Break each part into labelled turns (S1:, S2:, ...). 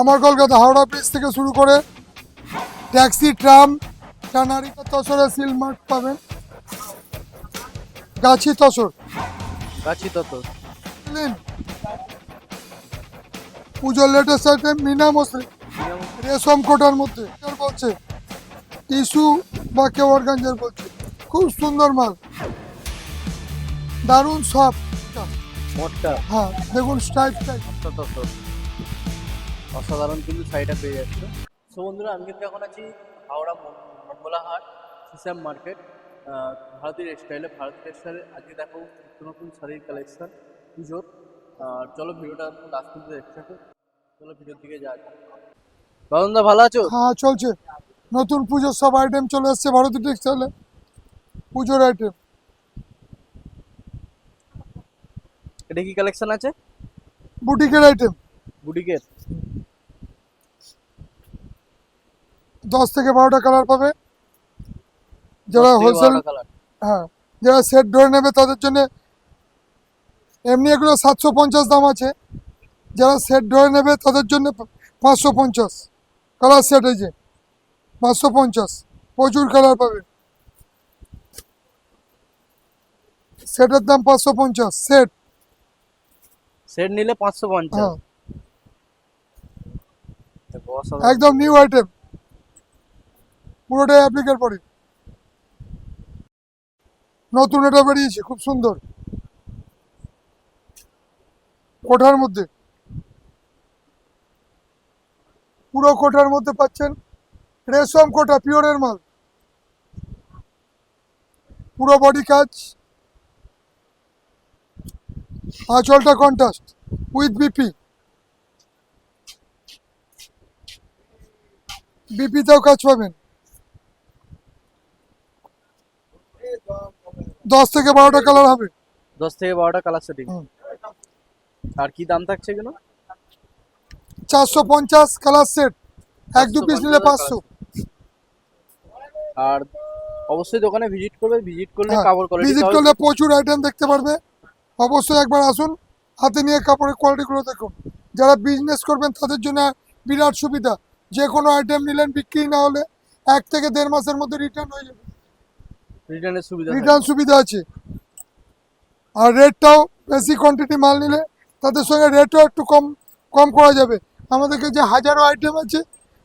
S1: আমার কলকাতা হাওড়া ব্রিজ থেকে শুরু করে ট্যাক্সি ট্রাম টানারিকা তসরে সিলমার্ট পাবেন। গাছি তসর।
S2: গাছি
S1: বুঝলেন? পুজোর লেটেস্ট আইটেম মিনা মসলি রেশম কোটার মধ্যে বলছে টিস্যু বা কেওয়ারগঞ্জের বলছে খুব সুন্দর মাল। দারুণ সব। হ্যাঁ দেখুন স্টাইল
S2: তত অসাধারণ কিন্তু শাড়িটা পেয়ে যাচ্ছে। সো বন্ধুরা আমি কিন্তু এখন আছি হাওড়া মঙ্গলাহাট সিসাম মার্কেট। ভারতীয় স্টাইলে ভারতীয় স্টাইলে আজকে দেখো নতুন নতুন শাড়ির কালেকশন পুজোর। আর চলো ভিডিওটা লাস্ট পর্যন্ত দেখতে থাকো। চলো ভিডিওর দিকে যাওয়া যাক বাদনদা ভালো আছো?
S1: হ্যাঁ চলছে। নতুন পুজোর সব আইটেম চলে এসছে ভারতীয় টেক্সটাইলে পুজোর আইটেম
S2: এটা কি কালেকশন আছে?
S1: বুটিকের আইটেম
S2: বুটিকের?
S1: দশ থেকে বারোটা কালার পাবে। যারা হোলসেল হ্যাঁ যারা সেট ধরে নেবে তাদের জন্য এমনি এগুলো সাতশো পঞ্চাশ দাম আছে। যারা সেট ধরে নেবে তাদের জন্য পাঁচশো পঞ্চাশ। কালার সেট এই যে পাঁচশো পঞ্চাশ। প্রচুর কালার পাবে। সেটের দাম পাঁচশো পঞ্চাশ সেট
S2: সেট নিলে পাঁচশো পঞ্চাশ।
S1: হ্যাঁ। একদম নিউ আইটেম পুরোটাই অ্যাপ্লিকের পরে নতুন এটা বেরিয়েছে, খুব সুন্দর। কোঠার মধ্যে। পুরো কোঠার মধ্যে পাচ্ছেন রেশম কোঠা, পিওরের মাল। পুরো বডি কাজ। আঁচলটা কন্টাস্ট উইথ বিপি বিপিতেও কাজ পাবেন। দশ থেকে বারোটা কালার হবে।
S2: দশ থেকে বারোটা কালার সেটিং। আর কি দাম থাকছে এগুলো?
S1: চারশো পঞ্চাশ কালার সেট এক দু পিস নিলে পাঁচশো।
S2: আর অবশ্যই দোকানে ভিজিট করবে ভিজিট করলে
S1: হ্যাঁ,
S2: কাপড় কোয়ালিটি
S1: ভিজিট করলে প্রচুর আইটেম দেখতে পারবে। অবশ্যই একবার আসুন হাতে নিয়ে কাপড়ের কোয়ালিটিগুলো দেখুন। যারা বিজনেস করবেন তাদের জন্য বিরাট সুবিধা। যে কোনো আইটেম নিলেন বিক্রি না হলে এক থেকে দেড় মাসের মধ্যে রিটার্ন হয়ে যাবে।
S2: রিটার্নের সুবিধা
S1: রিটার্ন সুবিধা আছে। আর রেটটাও বেশি কোয়ান্টিটি মাল নিলে তাদের সঙ্গে রেটও একটু কম কম করা যাবে। আমাদেরকে যে হাজারো আইটেম আছে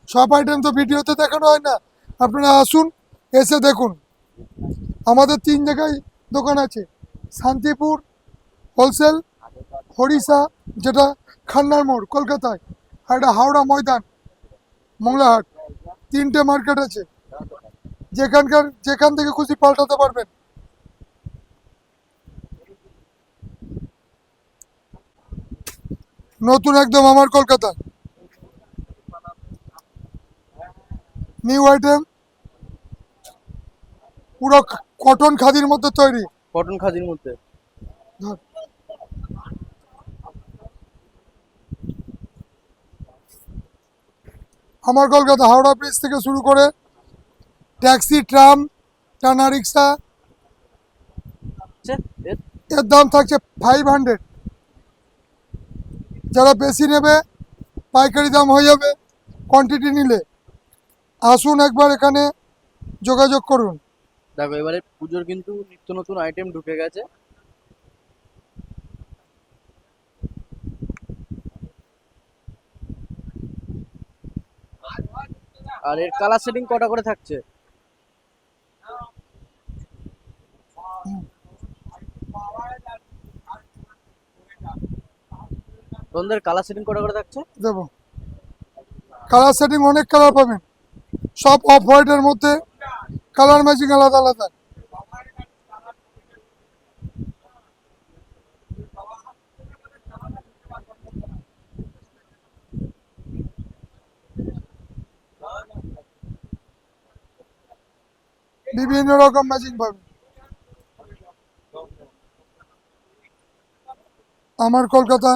S1: সব আইটেম তো ভিডিওতে দেখানো হয় না। আপনারা আসুন এসে দেখুন। আমাদের তিন জায়গায় দোকান আছে। শান্তিপুর হোলসেল হরিষা যেটা খান্নার মোড় কলকাতায় আর একটা হাওড়া ময়দান। মংলাহাট তিনটে মার্কেট আছে। যেখানকার যেখান থেকে খুশি পাল্টাতে পারবেন। নতুন একদম আমার কলকাতা। নিউ আইটেম পুরো কটন খাদির মধ্যে তৈরি।
S2: কটন খাদির মধ্যে।
S1: আমার কলকাতা হাওড়া ব্রিজ থেকে শুরু করে ট্যাক্সি ট্রাম টানা রিক্সা
S2: এর?
S1: এর দাম থাকছে ফাইভ হান্ড্রেড যারা বেশি নেবে পাইকারি দাম হয়ে যাবে কোয়ান্টিটি নিলে। আসুন একবার এখানে যোগাযোগ করুন।
S2: দেখো এবারে পুজোর কিন্তু নিত্য নতুন আইটেম ঢুকে গেছে। আর এর কালার সেটিং কটা করে থাকছে? তোমাদের কালার সেটিং কটা করে থাকছে?
S1: দেব কালার সেটিং অনেক কালার পাবেন। সব অফ হোয়াইটের মধ্যে কালার ম্যাচিং আলাদা আলাদা। বিভিন্ন রকম ম্যাচিং পাবেন আমার কলকাতা।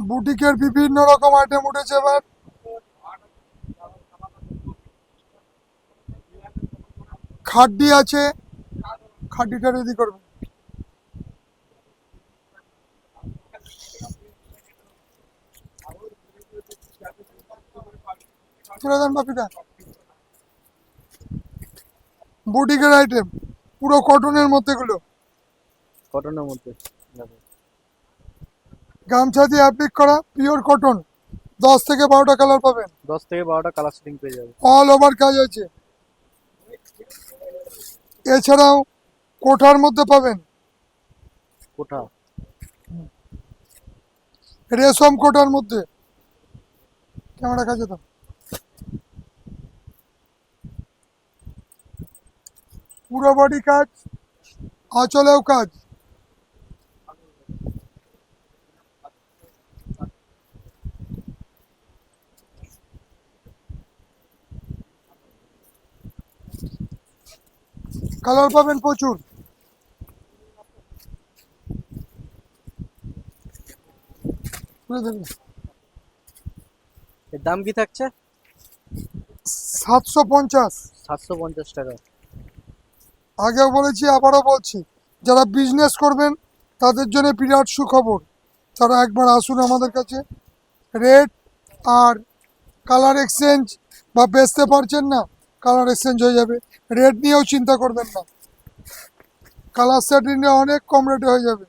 S1: বুটিকের বিভিন্ন রকম আইটেম উঠেছে এবার। খাড্ডি আছে। খাড্ডিটা রেডি করবে। তুলে দেন বাপিটা বুটিকের আইটেম পুরো কটনের মধ্যে গুলো
S2: কটনের মধ্যে।
S1: গামছা দিয়ে অ্যাপ্লিক করা পিওর কটন দশ থেকে বারোটা কালার পাবেন।
S2: দশ থেকে বারোটা কালার সেটিং পেয়ে যাবে
S1: অল ওভার কাজ আছে এছাড়াও কোঠার মধ্যে পাবেন।
S2: কোঠা।
S1: রেশম কোটার মধ্যে। ক্যামেরা কাছে তো পুরো বডি কাজ আঁচলেও কাজ। কালার পাবেন প্রচুর।
S2: দাম কি থাকছে?
S1: সাতশো পঞ্চাশ।
S2: সাতশো পঞ্চাশ টাকা।
S1: আগেও বলেছি, আবারও বলছি, যারা বিজনেস করবেন, তাদের জন্য বিরাট সুখবর। তারা একবার আসুন আমাদের কাছে। রেড আর কালার এক্সচেঞ্জ বা বেচতে পারছেন না কালার এক্সচেঞ্জ হয়ে যাবে। রেড নিয়েও চিন্তা করবেন না। কালার সেট নিয়ে অনেক কম রেটে হয়ে যাবে।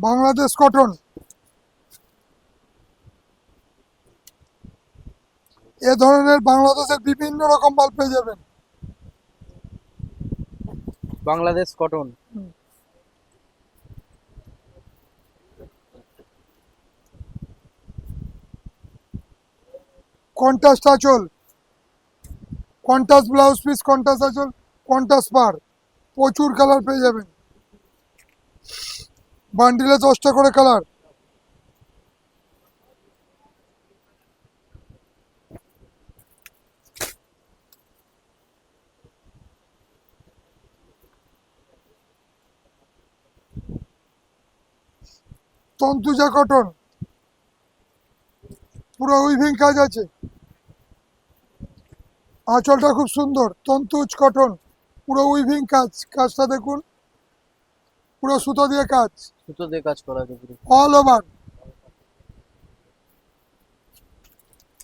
S1: বাংলাদেশ কটন এ ধরনের বাংলাদেশের বিভিন্ন রকম মাল পেয়ে যাবেন।
S2: বাংলাদেশ কটন
S1: কন্টাস্ট আঁচল। কন্টাস ব্লাউজ পিস কন্টাস আঁচল কন্টাস পার প্রচুর কালার পেয়ে যাবেন। বান্ডিলে দশটা করে কালার। তন্তুজা কটন। পুরো উইভিং কাজ আছে। আঁচলটা খুব সুন্দর। তন্তুজ কটন। পুরো উইভিং কাজ, কাজটা দেখুন। পুরো সুতো দিয়ে কাজ?
S2: সুতো দিয়ে কাজ করা আছে পুরো।
S1: অল ওভার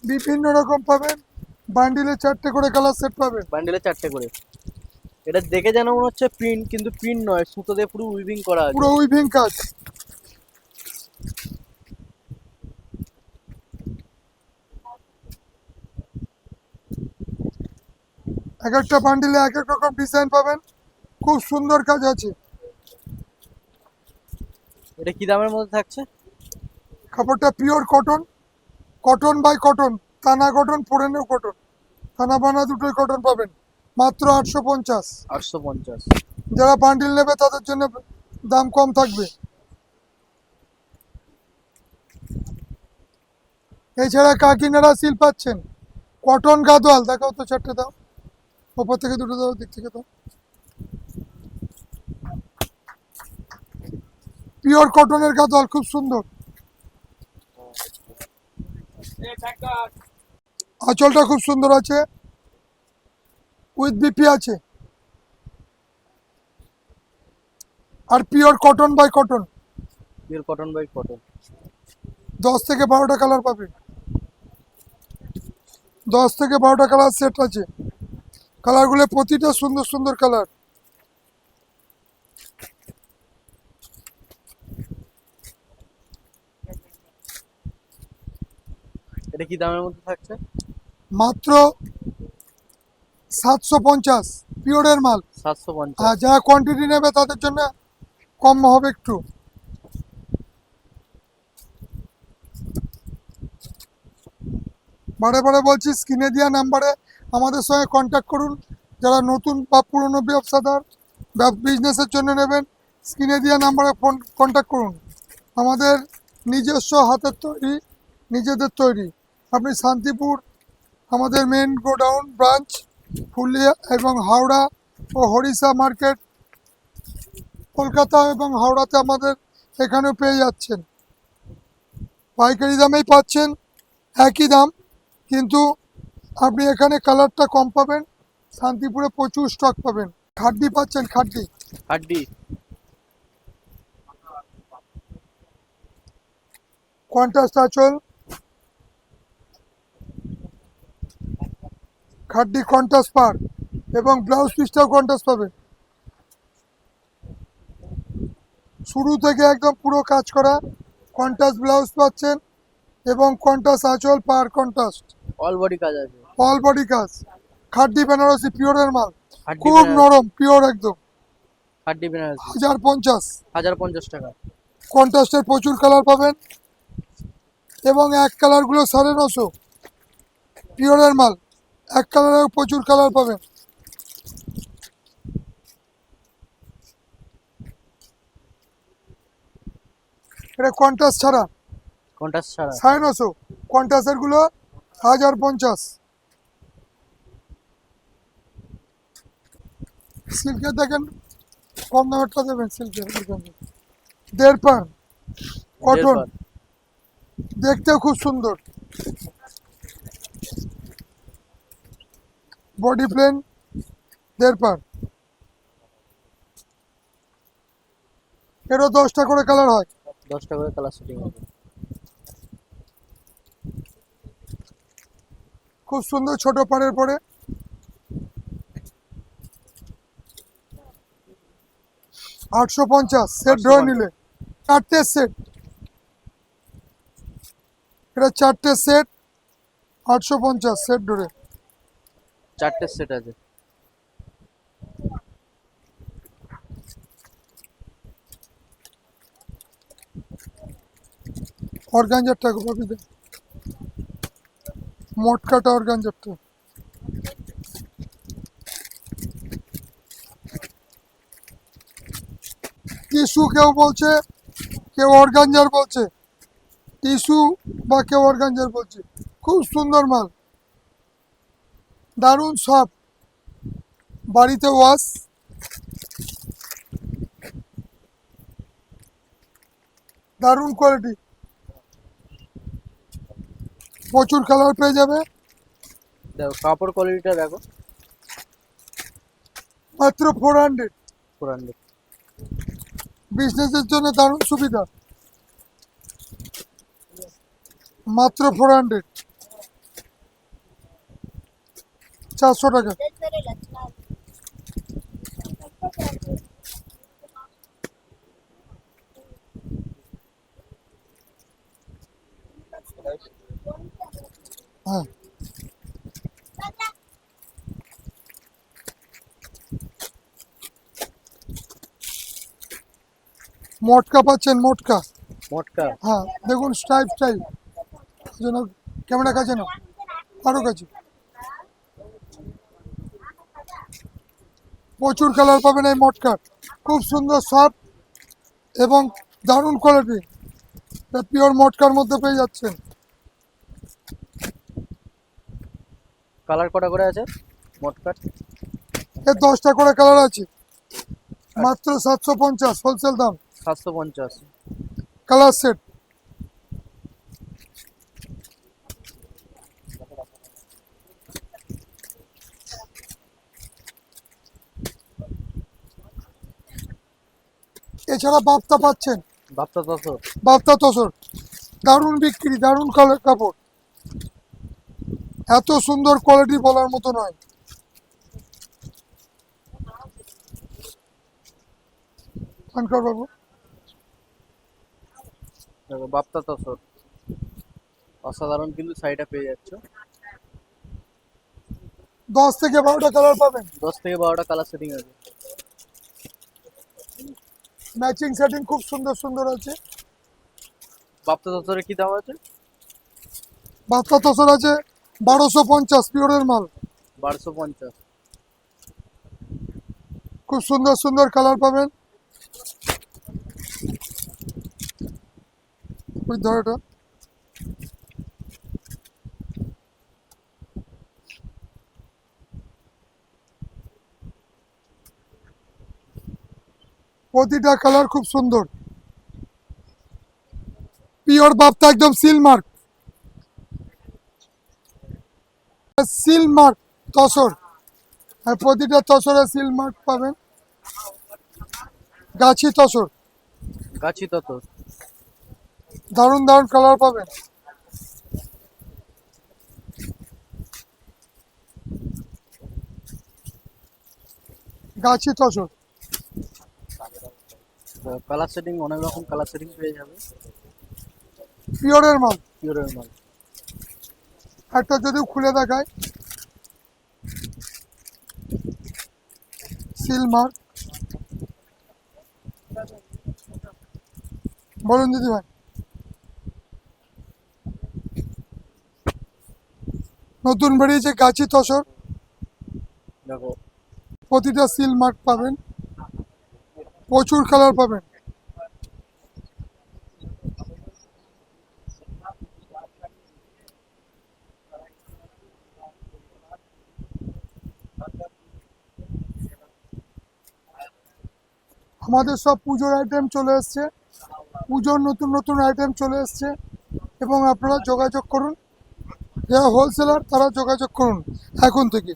S1: বিভিন্ন রকম পাবেন। বান্ডিলে চারটে করে কালার সেট পাবেন।
S2: বান্ডেলে চারটে করে। এটা দেখে যেন মনে হচ্ছে প্রিন্ট কিন্তু প্রিন্ট নয় সুতো দিয়ে পুরো উইভিং করা আছে।
S1: পুরো উইভিং কাজ। এক একটা বান্ডিলে এক এক রকম ডিজাইন পাবেন। খুব সুন্দর কাজ আছে।
S2: এটা কি দামের মধ্যে থাকছে?
S1: কাপড়টা pure cotton cotton by cotton টানা কটন পরেনেও কটন টানা বানা দুটোই কটন পাবেন। মাত্র আটশো পঞ্চাশ।
S2: আটশো পঞ্চাশ।
S1: যারা বান্ডিল নেবে তাদের জন্য দাম কম থাকবে। এছাড়া কাকিনারা সিল পাচ্ছেন। কটন গাদোয়াল। দেখাও তো চারটে দাও। ওপর থেকে দুটো দাও দিক থেকে দাও। পিওর কটনের গাদোয়াল খুব সুন্দর। আঁচলটা খুব সুন্দর আছে। উইথ বিপি আছে। আর pure cotton by cotton.
S2: Pure cotton by cotton.
S1: দশ থেকে বারোটা কালার পাবেন। দশ থেকে বারোটা কালার সেট আছে। কালারগুলো প্রতিটা সুন্দর সুন্দর কালার।
S2: এটা কি দামের মধ্যে থাকছে?
S1: মাত্র সাতশো পঞ্চাশ পিওরের মাল।
S2: সাতশো পঞ্চাশ।
S1: আর যারা কোয়ান্টিটি নেবে তাদের জন্য কম হবে একটু। বারে বারে বলছি স্ক্রিনে দেওয়া নাম্বারে আমাদের সঙ্গে কন্ট্যাক্ট করুন। যারা নতুন বা পুরনো ব্যবসাদার বিজনেসের জন্য নেবেন স্ক্রিনে দেওয়া নাম্বারে ফোন কন্ট্যাক্ট করুন। আমাদের নিজস্ব হাতের তৈরি নিজেদের তৈরি। আপনি শান্তিপুর আমাদের মেন গোডাউন ব্রাঞ্চ ফুলিয়া এবং হাওড়া ও হরিষা মার্কেট কলকাতা এবং হাওড়াতে আমাদের এখানেও পেয়ে যাচ্ছেন। পাইকারি দামেই পাচ্ছেন একই দাম কিন্তু আপনি এখানে কালারটা কম পাবেন শান্তিপুরে প্রচুর স্টক পাবেন। খাড্ডি পাচ্ছেন খাড্ডি?
S2: খাড্ডি।
S1: কন্ট্রাস্ট আঁচল খাড্ডি কন্টাস পার এবং ব্লাউজ পিসটাও কন্টাস পাবে। শুরু থেকে একদম পুরো কাজ করা কন্টাস ব্লাউজ পাচ্ছেন এবং কন্টাস আঁচল পার কন্ট্রাস্ট
S2: অল বডি কাজ আছে।
S1: অল বডি কাজ। খাড্ডি বেনারসি পিওরের মাল। খুব নরম পিওর একদম।
S2: হাড্ডি বেনারসি।
S1: হাজার পঞ্চাশ।
S2: হাজার পঞ্চাশ টাকা।
S1: কন্ট্রাস্টের প্রচুর কালার পাবেন এবং এক কালারগুলো সাড়ে নশো। পিওরের মাল। এক কালারেও প্রচুর কালার পাবেন এটা কন্ট্রাস্ট ছাড়া।
S2: কন্ট্রাস্ট ছাড়া।
S1: সাড়ে নশো। কন্ট্রাস্টেরগুলো হাজার পঞ্চাশ। সিল্কের দেখেন কম দামেরটা দেবেন সিল্কের দেড় পান কটন দেখতেও খুব সুন্দর। বডি প্লেন দেড় পার এরও দশটা করে কালার হয়।
S2: দশটা করে কালার সেটিং হবে।
S1: খুব সুন্দর ছোট পাড়ের পরে। আটশো পঞ্চাশ সেট
S2: 850
S1: নিলে। চারটে সেট এটা চারটে সেট আটশো পঞ্চাশ সেট ধরে
S2: চারটে সেট আছে।
S1: অর্গানজারটা কপি দেন মটকাটা অর্গানজারটা টিস্যু কেউ বলছে, কেউ অর্গানজার বলছে। টিস্যু বা কেউ অর্গানজার বলছে। খুব সুন্দর মাল। দারুণ সব। বাড়িতে ওয়াশ দারুণ কোয়ালিটি প্রচুর কালার পেয়ে যাবে।
S2: দেখো কাপড় কোয়ালিটিটা দেখো।
S1: মাত্র ফোর হান্ড্রেড
S2: পুরান
S1: বিজনেসের জন্য দারুণ সুবিধা। মাত্র ফোর হান্ড্রেড চারশো টাকা হ্যাঁ মটকা পাচ্ছেন মটকা
S2: মোটকা
S1: হ্যাঁ দেখুন স্টাইল স্টাইল যেন ক্যামেরা কাছে না আরও কাছে প্রচুর কালার পাবেন এই মটকার খুব সুন্দর সফট এবং দারুণ কোয়ালিটি পিওর মটকার মধ্যে পেয়ে যাচ্ছেন।
S2: কালার কটা করে আছে মোটকার?
S1: এর দশটা করে কালার আছে। মাত্র সাতশো পঞ্চাশ হোলসেল দাম।
S2: সাতশো পঞ্চাশ।
S1: কালার সেট এছাড়া বাপ্তা পাচ্ছেন।
S2: বাপ্তা তসর।
S1: বাপ্তা তোসর। দারুণ বিক্রি দারুণ কালার কাপড়। এত সুন্দর কোয়ালিটি বলার মতো নয়। পানকার বাবু।
S2: দেখো বাপ্তা তসর। অসাধারণ কিন্তু শাড়িটা পেয়ে যাচ্ছ।
S1: দশ থেকে বারোটা কালার পাবেন।
S2: দশ থেকে বারোটা কালার সেটিং আছে।
S1: ম্যাচিং সেটিং খুব সুন্দর সুন্দর আছে।
S2: বাপ্তা তসরে কি দাম আছে?
S1: বাপ্তা তসর আছে বারোশো পঞ্চাশ পিওরের মাল।
S2: বারোশো পঞ্চাশ।
S1: খুব সুন্দর সুন্দর কালার পাবেন। ওই ধর প্রতিটা কালার খুব সুন্দর। পিওর বাপটা একদম সিল মার্ক। সিল মার্ক তসর। আর প্রতিটা তসরে সিল মার্ক পাবেন। গাছি তসর।
S2: গাছি তসর।
S1: দারুণ দারুণ কালার পাবেন। গাছি তসর।
S2: কালার সেটিং অনেক রকম কালার সেটিং পেয়ে যাবে।
S1: পিওরের মাল।
S2: পিওরের মাল।
S1: একটা যদি খুলে দেখায় সিল মার্ক বলুন দিদি ভাই। নতুন বেরিয়েছে গাছি তসর।
S2: দেখো।
S1: প্রতিটা সিল মার্ক পাবেন। প্রচুর কালার পাবেন। আমাদের সব পুজোর আইটেম চলে এসছে। পুজোর নতুন নতুন আইটেম চলে এসছে এবং আপনারা যোগাযোগ করুন। যারা হোলসেলার তারা যোগাযোগ করুন এখন থেকে।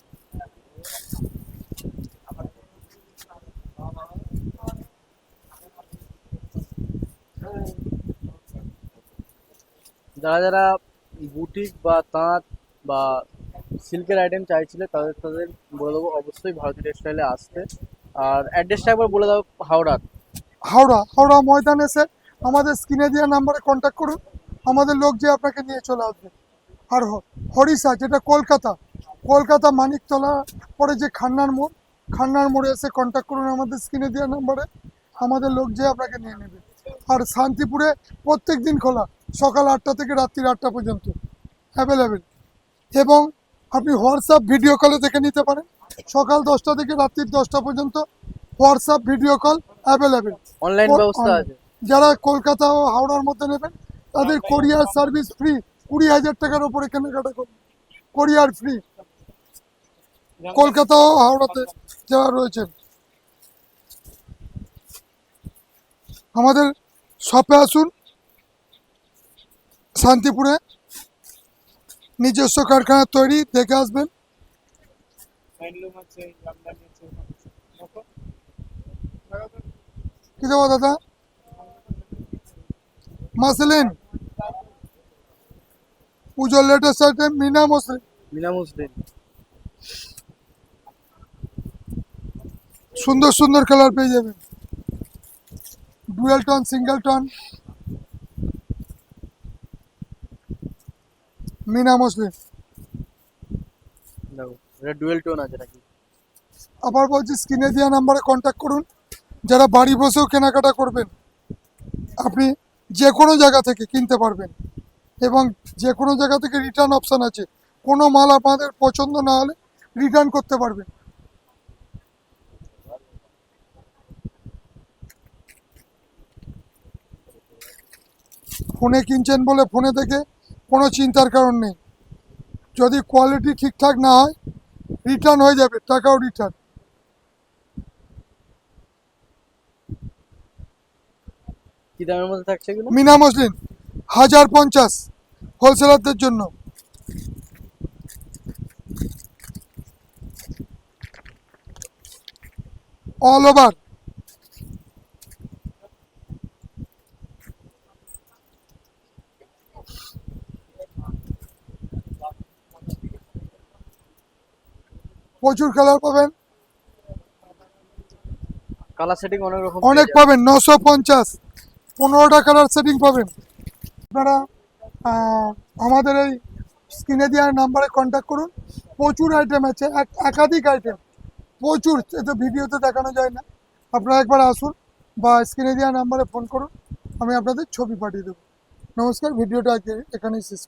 S2: যারা যারা বুটিক বা তাঁত বা সিল্কের আইটেম চাইছিলে, তাদের তাদের বলে দেবো, অবশ্যই ভারতীয় টেক্সটাইলে আসতে। আর অ্যাড্রেসটা একবার বলে দাও হাওড়ার
S1: হাওড়া হাওড়া ময়দান এসে আমাদের স্ক্রিনে দেওয়া নাম্বারে কন্ট্যাক্ট করুন। আমাদের লোক যে আপনাকে নিয়ে চলে আসবে। আর হ- হরিষা যেটা কলকাতা কলকাতা মানিকতলা পরে যে খান্নার মোড়, খান্নার মোড়ে এসে কন্ট্যাক্ট করুন আমাদের স্ক্রিনে দেওয়া নাম্বারে আমাদের লোক যে আপনাকে নিয়ে নেবে। আর শান্তিপুরে প্রত্যেক দিন খোলা। সকাল আটটা থেকে রাত্রি আটটা পর্যন্ত অ্যাভেলেবেল এবং আপনি হোয়াটসঅ্যাপ ভিডিও কলে দেখে নিতে পারেন। সকাল দশটা থেকে রাত্রির দশটা পর্যন্ত WhatsApp video call available
S2: online ব্যবস্থা আছে।
S1: যারা কলকাতা ও হাওড়ার মধ্যে নেবেন তাদের কোরিয়ার সার্ভিস ফ্রি কুড়ি হাজার টাকার উপরে কেনাকাটা করুন। কোরিয়ার ফ্রি কলকাতা ও হাওড়াতে যারা রয়েছেন। আমাদের শপে আসুন। শান্তিপুরে নিজস্ব কারখানা তৈরি দেখে আসবেন। কি দেবো দাদা? মাসলিন? পুজোর latest item Meena muslin
S2: Meena muslin
S1: সুন্দর সুন্দর কালার পেয়ে যাবেন। Dual tone single tone. Meena muslin
S2: দেখো এটা ডুয়েল টোন আছে নাকি?
S1: আবার বলছি স্ক্রিনে দেওয়া নাম্বারে কন্ট্যাক্ট করুন। যারা বাড়ি বসেও কেনাকাটা করবেন আপনি যে কোনো জায়গা থেকে কিনতে পারবেন। এবং যে কোনো জায়গা থেকে রিটার্ন অপশান আছে কোনো মাল আপনাদের পছন্দ না হলে রিটার্ন করতে পারবেন। ফোনে কিনছেন বলে ফোনে থেকে কোনো চিন্তার কারণ নেই। যদি কোয়ালিটি ঠিকঠাক না হয় রিটার্ন হয়ে যাবে টাকাও রিটার্ন
S2: কি দামের মধ্যে থাকছে এগুলো?
S1: মিনা মসলিন হাজার পঞ্চাশ হোলসেলারদের জন্য। অল ওভার প্রচুর কালার পাবেন।
S2: কালার সেটিং অনেক রকম
S1: অনেক পাবেন নশো পঞ্চাশ। পনেরোটা কালার সেটিং পাবেন। আপনারা আমাদের এই স্ক্রিনে দেওয়া নাম্বারে কন্ট্যাক্ট করুন। প্রচুর আইটেম আছে এক- একাধিক আইটেম প্রচুর এতে ভিডিওতে দেখানো যায় না। আপনারা একবার আসুন বা স্ক্রিনে দেওয়া নাম্বারে ফোন করুন। আমি আপনাদের ছবি পাঠিয়ে দেবো। নমস্কার ভিডিওটা আজকে এখানেই শেষ।